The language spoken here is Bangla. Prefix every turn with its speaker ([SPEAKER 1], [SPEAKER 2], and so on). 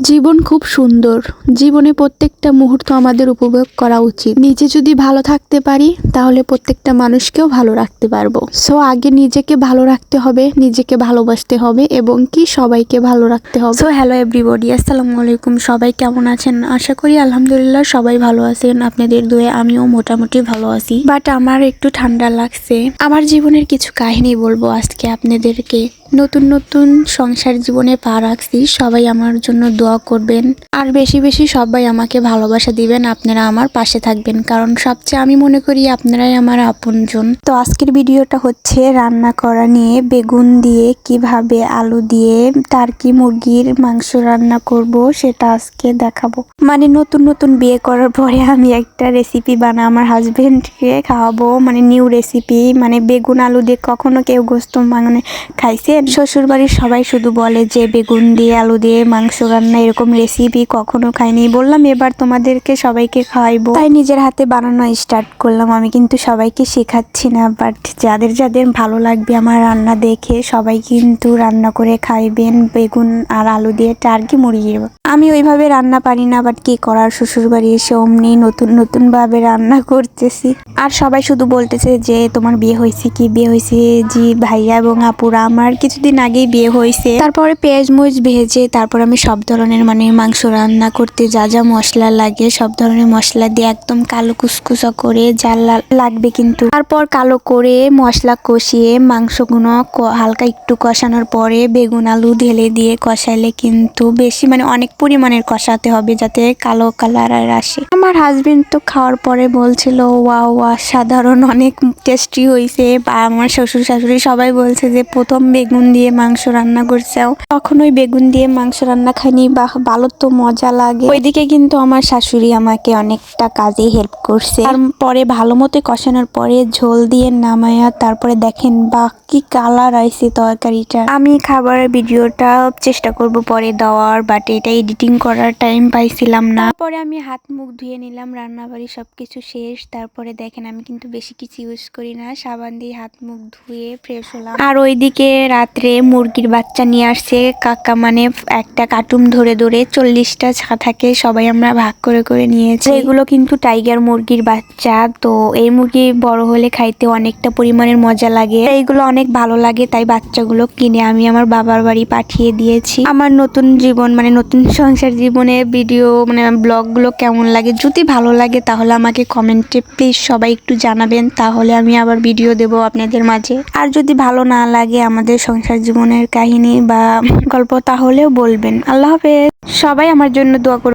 [SPEAKER 1] জীবন খুব সুন্দর। জীবনে প্রত্যেকটা মুহূর্ত আমাদের উপভোগ করা উচিত। নিজে যদি ভালো থাকতে পারি, তাহলে প্রত্যেকটা মানুষকেও ভালো রাখতে পারব। সো আগে নিজেকে ভালো রাখতে হবে, নিজেকে ভালোবাসতে হবে এবং কি সবাইকে ভালো রাখতে হবে। সো হ্যালো এভরিবডি আসসালামু আলাইকুম। সবাই কেমন আছেন? আশা করি আলহামদুলিল্লাহ সবাই ভালো আছেন। আপনাদের দুয়ে আমিও মোটামুটি ভালো আছি। বাট আমার একটু ঠান্ডা লাগছে। আমার জীবনের কিছু কাহিনী বলব আজকে আপনাদেরকে। নতুন নতুন সংসার জীবনে পা রাখছি, সবাই আমার জন্য দোয়া করবেন। আর বেশি বেশি সবাই আমাকে ভালোবাসা দিবেন, আপনারা আমার পাশে থাকবেন, কারণ সবচেয়ে আমি মনে করি আপনারাই আমার আপনজন। তো আজকের ভিডিওটা হচ্ছে রান্না করা নিয়ে বেগুন দিয়ে কীভাবে আলু দিয়ে টার্কি মুরগির মাংস রান্না করব সেটা আজকে দেখাবো। মানে নতুন নতুন বিয়ে করার পরে আমি একটা রেসিপি বানা, আমার হাজবেন্ডকে খাওয়াবো মানে নিউ রেসিপি মানে বেগুন আলু দিয়ে কখনো কেউ গোস্ত মানে খাইছেন শ্বশুর বাড়ির সবাই শুধু বলে যে, বেগুন দিয়ে আলু দিয়ে মাংস রান্না এরকম রেসিপি কখনো খাইনি। বললাম, এবার তোমাদেরকে সবাইকে খাওয়াইবো। তাই নিজের হাতে বানানো স্টার্ট করলাম। আমি কিন্তু সবাইকে শেখাচ্ছি না বাট যাদের যাদের ভালো লাগবে আমার রান্না দেখে সবাই কিন্তু রান্না করে খাইবেন বেগুন আর আলু দিয়ে টার্কি মুরগির। আমি ওইভাবে রান্না পারি না বাট কি করার? শ্বশুর বাড়ি এসে অমনি নতুন নতুন ভাবে রান্না করতেছি। আর সবাই শুধু বলতেছে যে, তোমার বিয়ে হয়েছে কি? বিয়ে হয়েছে জি ভাইয়া এবং আপুরা আমার কিছুদিন আগেই বিয়ে হয়েছে। তারপরে পেঁয়াজ মরিচ ভেজে তারপর আমি সব ধরনের মানে মাংস রান্না করতে যা যা মশলা লাগে সব ধরনের মশলা দিয়ে একদম কালো কুসকুসা করে যা লা- লাগবে কিন্তু। তারপর কালো করে মশলা কষিয়ে মাংসগুলো হালকা একটু কষানোর পরে বেগুন আলু ঢেলে দিয়ে কষাইলে কিন্তু বেশি মানে অনেক পরিমাণের কষাতে হবে যাতে কালো কালার আর আসে। আমার হাজবেন্ড তো খাওয়ার পরে বলছিল ওয়া ওয়া সাধারণ অনেক টেস্টি হয়েছে বা আমার শ্বশুর শাশুড়ি সবাই বলছে যে, প্রথম বেগুন দিয়ে মাংস রান্না করছেও তখন ওই বেগুন দিয়ে মাংস রান্না খাইনি, বা ভালো তো মজা লাগে। ওইদিকে কিন্তু আমার শাশুড়ি আমাকে অনেকটা কাজে হেল্প করছে। তারপরে ভালো মতো কষানোর পরে ঝোল দিয়ে নামায়া তারপরে দেখেন, বা কি কালার আইছে তরকারিটা। আমি খাবারের ভিডিওটা চেষ্টা করব পরে দেওয়ার বাট এটা এডিটিং করার টাইম পাইছিলাম না। তারপরে আমি হাত মুখ ধুয়ে নিলাম, রান্নাবাড়ি সবকিছু শেষ। তারপরে দেখেন, আমি কিন্তু বেশি কিছু ইউজ করি না। সাবান দিয়ে হাত মুখ ধুয়ে ফ্রেশ হলাম। আর ওইদিকে রাত্রে মুরগির বাচ্চা নিয়ে আসছে। কাকা মানে একটা কার্টুন ধরে ধরে চল্লিশটা ছা থাকে সবাই আমরা ভাগ করে করে নিয়েছি। এগুলো কিন্তু টাইগার মুরগির বাচ্চা। তো এই মুরগি বড় হলে খাইতে অনেকটা পরিমাণের মজা লাগে। এইগুলো অনেক ভালো লাগে, তাই বাচ্চাগুলো কিনে আমি আমার বাবার বাড়ি পাঠিয়ে দিয়েছি। আমার নতুন জীবন মানে নতুন সংসার জীবনে ভিডিও মানে ব্লগগুলো কেমন লাগে, যদি ভালো লাগে তাহলে আমাকে কমেন্টে প্লিজ সবাই একটু জানাবেন, তাহলে আমি আবার ভিডিও দেব আপনাদের মাঝে। আর যদি ভালো না লাগে আমাদের সংসার জীবনের কাহিনী বা গল্প তাহলেও বলবেন। আল্লাহ হাফেজ। সবাই আমার জন্য দোয়া করবেন